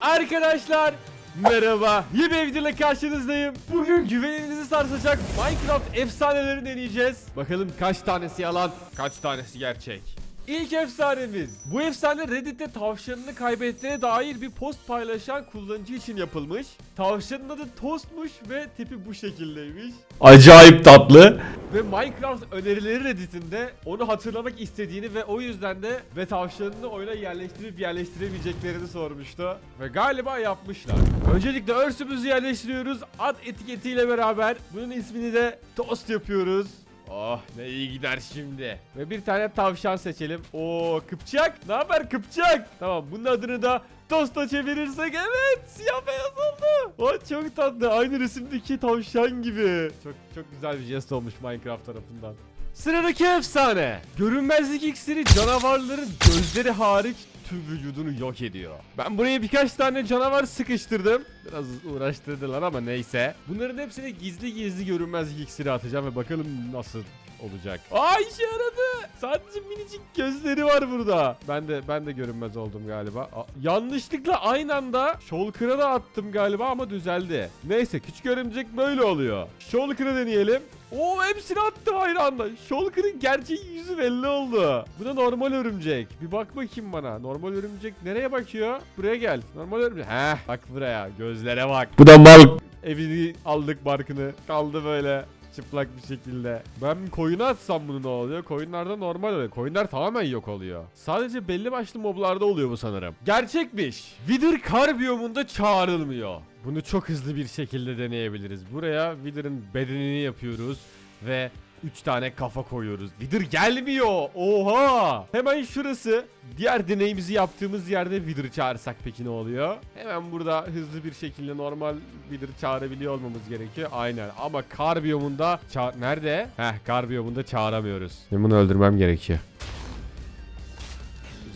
Arkadaşlar merhaba. Yeni bir karşınızdayım. Bugün güveninizi sarsacak Minecraft efsanelerini deneyeceğiz. Bakalım kaç tanesi yalan, kaç tanesi gerçek. İlk efsanemiz. Bu efsane Reddit'te tavşanını kaybettiğine dair bir post paylaşan kullanıcı için yapılmış. Tavşanın adı Toast'muş ve tipi bu şekildeymiş. Acayip tatlı. Ve Minecraft önerileri Reddit'inde onu hatırlamak istediğini ve o yüzden de ve tavşanını oyuna yerleştirip yerleştiremeyeceklerini sormuştu. Ve galiba yapmışlar. Öncelikle örsümüzü yerleştiriyoruz. Ad etiketiyle beraber bunun ismini de Toast yapıyoruz. Oh ne iyi gider şimdi. Ve bir tane tavşan seçelim. Oo Kıpçak. Ne haber Kıpçak? Tamam bunun adını da Toast'a çevirirsek evet siyah beyaz oldu. Oh çok tatlı. Aynı resimdeki tavşan gibi. Çok çok güzel bir jest olmuş Minecraft tarafından. Sıradaki efsane. Görünmezlik iksiri canavarların gözleri hariç tüm vücudunu yok ediyor. Ben buraya birkaç tane canavar sıkıştırdım. Biraz uğraştırdılar ama neyse. Bunların hepsine gizli gizli görünmezlik iksiri atacağım ve bakalım nasıl olacak. Aa işe yaradı. Sadece minicik gözleri var burada. Ben de ben de görünmez oldum galiba. Aa, yanlışlıkla aynı anda Shulker'a da attım galiba ama düzeldi. Neyse küçük örümcek böyle oluyor. Shulker'ı deneyelim. Oo hepsini attım aynı anda. Shulker'ın gerçek yüzü belli oldu. Bu da normal örümcek. Bir bak bakayım bana. Normal örümcek nereye bakıyor? Buraya gel. Normal örümcek. Heh bak buraya. Gözlere bak. Bu da mal. Evini aldık barkını. Kaldı böyle çıplak bir şekilde. Ben koyuna atsam bunu ne oluyor? Koyunlarda normal oluyor. Koyunlar tamamen yok oluyor. Sadece belli başlı moblarda oluyor bu sanırım. Gerçekmiş. Wither kar biyomunda çağrılmıyor. Bunu çok hızlı bir şekilde deneyebiliriz. Buraya Wither'ın bedenini yapıyoruz ve 3 tane kafa koyuyoruz. Wither gelmiyor. Oha! Hemen şurası. Diğer deneyimizi yaptığımız yerde Wither çağırsak peki ne oluyor? Hemen burada hızlı bir şekilde normal Wither çağırabiliyor olmamız gerekiyor. Aynen ama kar biyomunda ça- Nerede? Heh kar biyomunda çağıramıyoruz. Benim bunu öldürmem gerekiyor.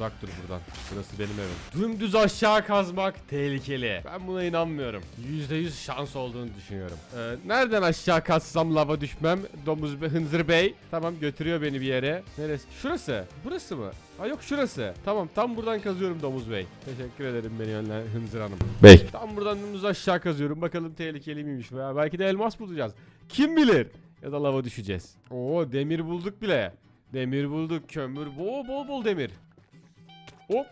Uzak dur buradan. Burası benim evim. Dümdüz aşağı kazmak tehlikeli. Ben buna inanmıyorum. %100 şans olduğunu düşünüyorum. Ee, nereden aşağı kazsam lava düşmem? Domuz be, Hınzır Bey. Tamam götürüyor beni bir yere. Neresi? Şurası. Burası mı? Ha yok şurası. Tamam tam buradan kazıyorum Domuz Bey. Teşekkür ederim beni yönlen Hınzır Hanım. Bey. Tam buradan dümdüz aşağı kazıyorum. Bakalım tehlikeli miymiş veya belki de elmas bulacağız. Kim bilir? Ya da lava düşeceğiz. Oo demir bulduk bile. Demir bulduk. Kömür. Bol bol bol demir. Hop.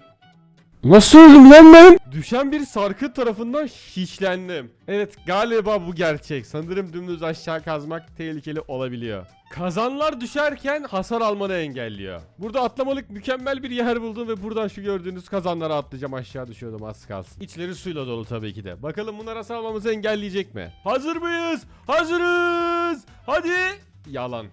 Nasıl öldüm lan ben? Düşen bir sarkı tarafından şişlendim. Evet galiba bu gerçek. Sanırım dümdüz aşağı kazmak tehlikeli olabiliyor. Kazanlar düşerken hasar almanı engelliyor. Burada atlamalık mükemmel bir yer buldum ve buradan şu gördüğünüz kazanlara atlayacağım aşağı düşüyordum az kalsın. İçleri suyla dolu tabii ki de. Bakalım bunlar hasar almamızı engelleyecek mi? Hazır mıyız? Hazırız! Hadi! Yalan.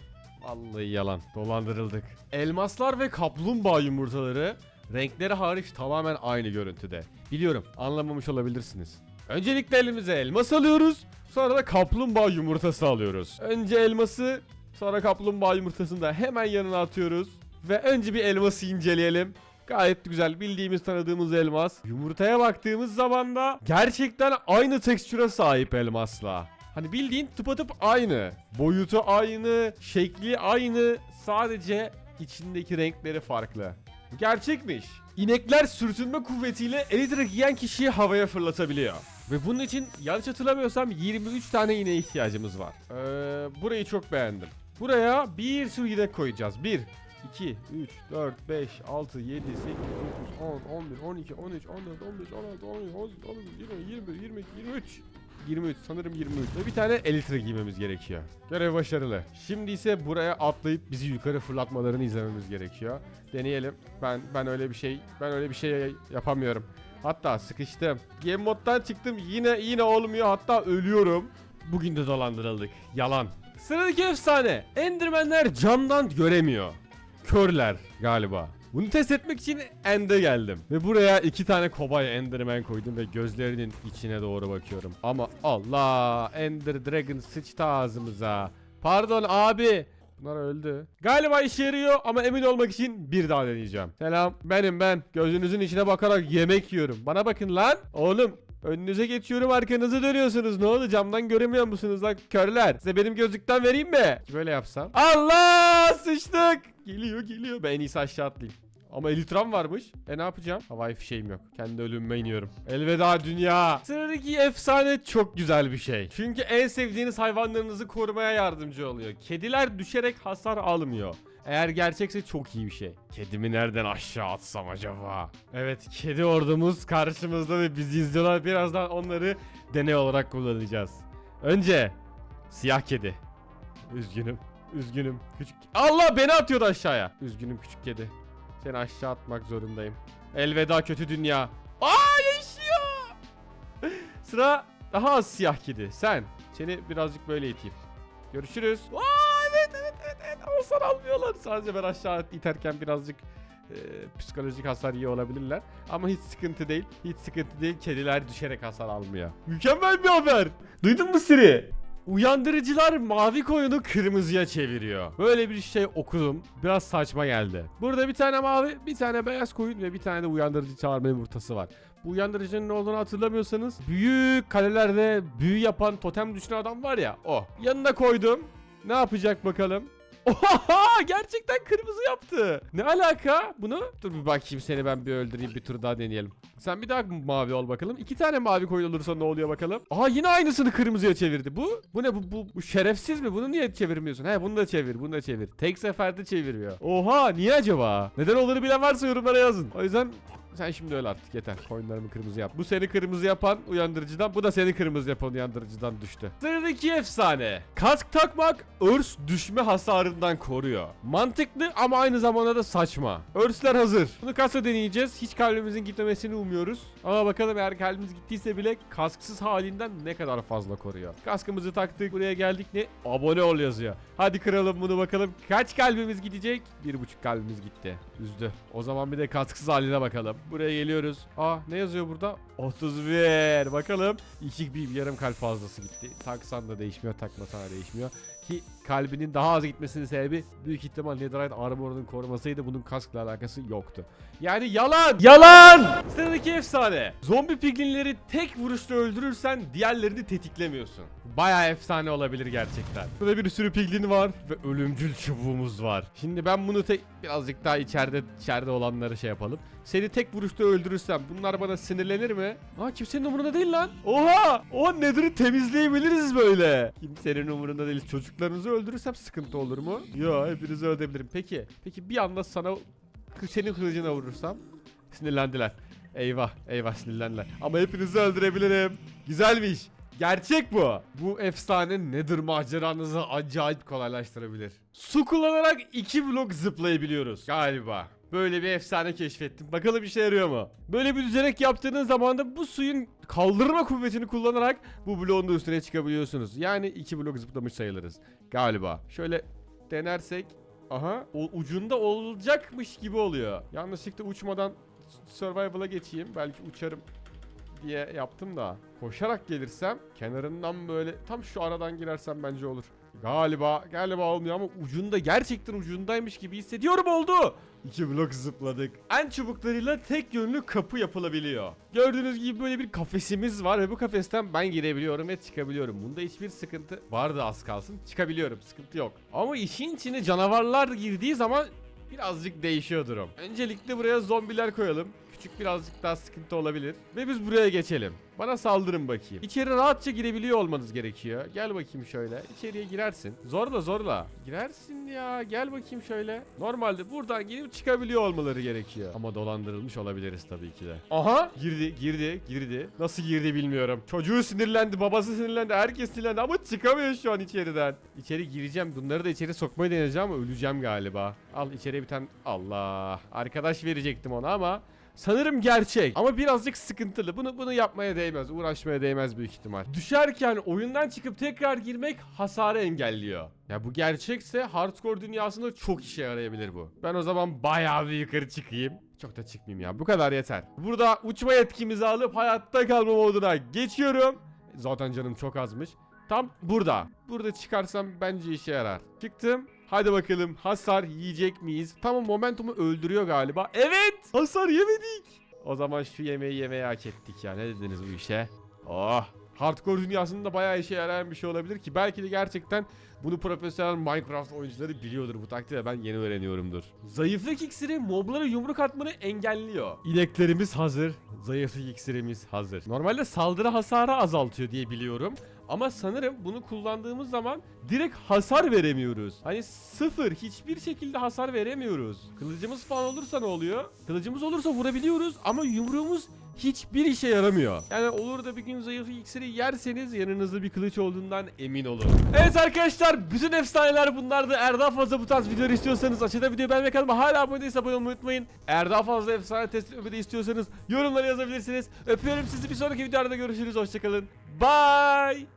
Vallahi yalan. Dolandırıldık. Elmaslar ve kaplumbağa yumurtaları renkleri hariç tamamen aynı görüntüde. Biliyorum anlamamış olabilirsiniz. Öncelikle elimize elmas alıyoruz. Sonra da kaplumbağa yumurtası alıyoruz. Önce elması sonra kaplumbağa yumurtasını da hemen yanına atıyoruz. Ve önce bir elması inceleyelim. Gayet güzel bildiğimiz tanıdığımız elmas. Yumurtaya baktığımız zaman da gerçekten aynı tekstüre sahip elmasla. Hani bildiğin tıpatıp aynı. Boyutu aynı, şekli aynı. Sadece içindeki renkleri farklı. Gerçekmiş. İnekler sürtünme kuvvetiyle elektrik yiyen kişiyi havaya fırlatabiliyor. Ve bunun için yanlış hatırlamıyorsam 23 tane ineğe ihtiyacımız var. Ee, burayı çok beğendim. Buraya bir sürü inek koyacağız. 1, 2, 3, 4, 5, 6, 7, 8, 9, 10, 11, 12, 13, 14, 15, 16, 17, 18, 19, 20, 21, 22, 23. 23 sanırım 23 ve bir tane elitre giymemiz gerekiyor. Görev başarılı. Şimdi ise buraya atlayıp bizi yukarı fırlatmalarını izlememiz gerekiyor. Deneyelim. Ben ben öyle bir şey ben öyle bir şey yapamıyorum. Hatta sıkıştım. Game moddan çıktım yine yine olmuyor hatta ölüyorum. Bugün de dolandırıldık. Yalan. Sıradaki efsane. Endermenler camdan göremiyor. Körler galiba. Bunu test etmek için End'e geldim. Ve buraya iki tane kobay Enderman koydum ve gözlerinin içine doğru bakıyorum. Ama Allah Ender Dragon sıçtı ağzımıza. Pardon abi. Bunlar öldü. Galiba işe yarıyor ama emin olmak için bir daha deneyeceğim. Selam benim ben. Gözünüzün içine bakarak yemek yiyorum. Bana bakın lan. Oğlum Önünüze geçiyorum arkanızı dönüyorsunuz. Ne oldu camdan göremiyor musunuz lan körler? Size benim gözlükten vereyim mi? Böyle yapsam. Allah sıçtık. Geliyor geliyor. Ben en iyisi aşağı atlayayım. Ama elitram varmış. E ne yapacağım? Havai fişeğim yok. Kendi ölümüme iniyorum. Elveda dünya. Sıradaki efsane çok güzel bir şey. Çünkü en sevdiğiniz hayvanlarınızı korumaya yardımcı oluyor. Kediler düşerek hasar almıyor. Eğer gerçekse çok iyi bir şey. Kedimi nereden aşağı atsam acaba? Evet kedi ordumuz karşımızda ve bizi izliyorlar. Birazdan onları deney olarak kullanacağız. Önce siyah kedi. Üzgünüm. Üzgünüm. Küçük... Allah beni atıyordu aşağıya. Üzgünüm küçük kedi. Seni aşağı atmak zorundayım. Elveda kötü dünya. Aa yaşıyor. Sıra daha az siyah kedi. Sen. Seni birazcık böyle iteyim. Görüşürüz. Aa Hasar almıyorlar. Sadece ben aşağı iterken birazcık e, psikolojik hasar iyi olabilirler. Ama hiç sıkıntı değil. Hiç sıkıntı değil. Kediler düşerek hasar almıyor. Mükemmel bir haber. Duydun mu Siri? Uyandırıcılar mavi koyunu kırmızıya çeviriyor. Böyle bir şey okudum. Biraz saçma geldi. Burada bir tane mavi, bir tane beyaz koyun ve bir tane de uyandırıcı çağırma yumurtası var. Bu uyandırıcının ne olduğunu hatırlamıyorsanız büyük kalelerde büyü yapan totem düşünen adam var ya o. Yanına koydum. Ne yapacak bakalım? Oha gerçekten kırmızı yaptı. Ne alaka bunu? Dur bir bakayım seni ben bir öldüreyim bir tur daha deneyelim. Sen bir daha mavi ol bakalım. İki tane mavi koyun olursa ne oluyor bakalım? Aha yine aynısını kırmızıya çevirdi. Bu bu ne bu, bu, bu şerefsiz mi? Bunu niye çevirmiyorsun? He bunu da çevir bunu da çevir. Tek seferde çeviriyor. Oha niye acaba? Neden olduğunu bilen varsa yorumlara yazın. O yüzden sen şimdi öl artık yeter. Koyunlarımı kırmızı yap. Bu seni kırmızı yapan uyandırıcıdan, bu da seni kırmızı yapan uyandırıcıdan düştü. Sıradaki efsane. Kask takmak örs düşme hasarından koruyor. Mantıklı ama aynı zamanda da saçma. Örsler hazır. Bunu kasa deneyeceğiz. Hiç kalbimizin gitmemesini umuyoruz. Ama bakalım eğer kalbimiz gittiyse bile kasksız halinden ne kadar fazla koruyor. Kaskımızı taktık. Buraya geldik ne? Abone ol yazıyor. Hadi kıralım bunu bakalım. Kaç kalbimiz gidecek? Bir buçuk kalbimiz gitti. Üzdü. O zaman bir de kasksız haline bakalım. Buraya geliyoruz. Aa ne yazıyor burada? 31. Bakalım. İki bir yarım kalp fazlası gitti. Taksan da değişmiyor, takmasan da değişmiyor. Ki kalbinin daha az gitmesinin sebebi büyük ihtimal Netherite Armor'un korumasıydı. Bunun kaskla alakası yoktu. Yani yalan! Yalan! Sıradaki efsane. Zombi piglinleri tek vuruşta öldürürsen diğerlerini tetiklemiyorsun. Baya efsane olabilir gerçekten. Burada bir sürü piglin var ve ölümcül çubuğumuz var. Şimdi ben bunu tek birazcık daha içeride içeride olanları şey yapalım. Seni tek vuruşta öldürürsem bunlar bana sinirlenir mi? Aa kimsenin umurunda değil lan. Oha! O Nether'ı temizleyebiliriz böyle. Kimsenin umurunda değil. Çocuklarınızı öldürürsem sıkıntı olur mu? Yo hepinizi öldürebilirim. Peki. Peki bir anda sana senin kılıcına vurursam sinirlendiler. Eyvah eyvah sinirlendiler. Ama hepinizi öldürebilirim. Güzelmiş. Gerçek bu. Bu efsane nedir maceranızı acayip kolaylaştırabilir. Su kullanarak iki blok zıplayabiliyoruz galiba. Böyle bir efsane keşfettim. Bakalım işe yarıyor mu? Böyle bir düzenek yaptığınız zaman da bu suyun kaldırma kuvvetini kullanarak bu bloğun da üstüne çıkabiliyorsunuz. Yani iki blok zıplamış sayılırız. Galiba. Şöyle denersek Aha o ucunda olacakmış gibi oluyor. Yanlışlıkla uçmadan survival'a geçeyim. Belki uçarım diye yaptım da. Koşarak gelirsem kenarından böyle tam şu aradan girersem bence olur. Galiba galiba olmuyor ama ucunda gerçekten ucundaymış gibi hissediyorum oldu. İki blok zıpladık. En çubuklarıyla tek yönlü kapı yapılabiliyor. Gördüğünüz gibi böyle bir kafesimiz var ve bu kafesten ben girebiliyorum ve çıkabiliyorum. Bunda hiçbir sıkıntı vardı az kalsın. Çıkabiliyorum sıkıntı yok. Ama işin içine canavarlar girdiği zaman birazcık değişiyor durum. Öncelikle buraya zombiler koyalım. Küçük birazcık daha sıkıntı olabilir. Ve biz buraya geçelim. Bana saldırın bakayım. İçeri rahatça girebiliyor olmanız gerekiyor. Gel bakayım şöyle. İçeriye girersin. Zorla zorla. Girersin ya. Gel bakayım şöyle. Normalde buradan girip çıkabiliyor olmaları gerekiyor. Ama dolandırılmış olabiliriz tabii ki de. Aha! Girdi, girdi, girdi. Nasıl girdi bilmiyorum. Çocuğu sinirlendi, babası sinirlendi, herkes sinirlendi ama çıkamıyor şu an içeriden. İçeri gireceğim. Bunları da içeri sokmayı deneyeceğim ama öleceğim galiba. Al içeriye bir tane... Allah! Arkadaş verecektim ona ama... Sanırım gerçek ama birazcık sıkıntılı. Bunu bunu yapmaya değmez, uğraşmaya değmez büyük ihtimal. Düşerken oyundan çıkıp tekrar girmek hasarı engelliyor. Ya bu gerçekse hardcore dünyasında çok işe yarayabilir bu. Ben o zaman bayağı bir yukarı çıkayım. Çok da çıkmayayım ya. Bu kadar yeter. Burada uçma yetkimizi alıp hayatta kalma moduna geçiyorum. Zaten canım çok azmış. Tam burada. Burada çıkarsam bence işe yarar. Çıktım. Hadi bakalım hasar yiyecek miyiz? Tamam momentumu öldürüyor galiba. Evet! Hasar yemedik. O zaman şu yemeği yemeye hak ettik ya. Ne dediniz bu işe? Oh! Hardcore dünyasında bayağı işe yarayan bir şey olabilir ki belki de gerçekten bunu profesyonel Minecraft oyuncuları biliyordur bu taktiği de ben yeni öğreniyorumdur. Zayıflık iksiri moblara yumruk atmanı engelliyor. İneklerimiz hazır, zayıflık iksirimiz hazır. Normalde saldırı hasarı azaltıyor diye biliyorum. Ama sanırım bunu kullandığımız zaman direkt hasar veremiyoruz. Hani sıfır hiçbir şekilde hasar veremiyoruz. Kılıcımız falan olursa ne oluyor? Kılıcımız olursa vurabiliyoruz ama yumruğumuz hiçbir işe yaramıyor. Yani olur da bir gün zayıf iksiri yerseniz yanınızda bir kılıç olduğundan emin olun. Evet arkadaşlar bütün efsaneler bunlardı. Eğer daha fazla bu tarz videoları istiyorsanız aşağıda videoyu beğenmeyi kanalıma hala abone değilse abone olmayı unutmayın. Eğer daha fazla efsane test etmemi istiyorsanız yorumlara yazabilirsiniz. Öpüyorum sizi bir sonraki videoda görüşürüz. Hoşçakalın. Bye.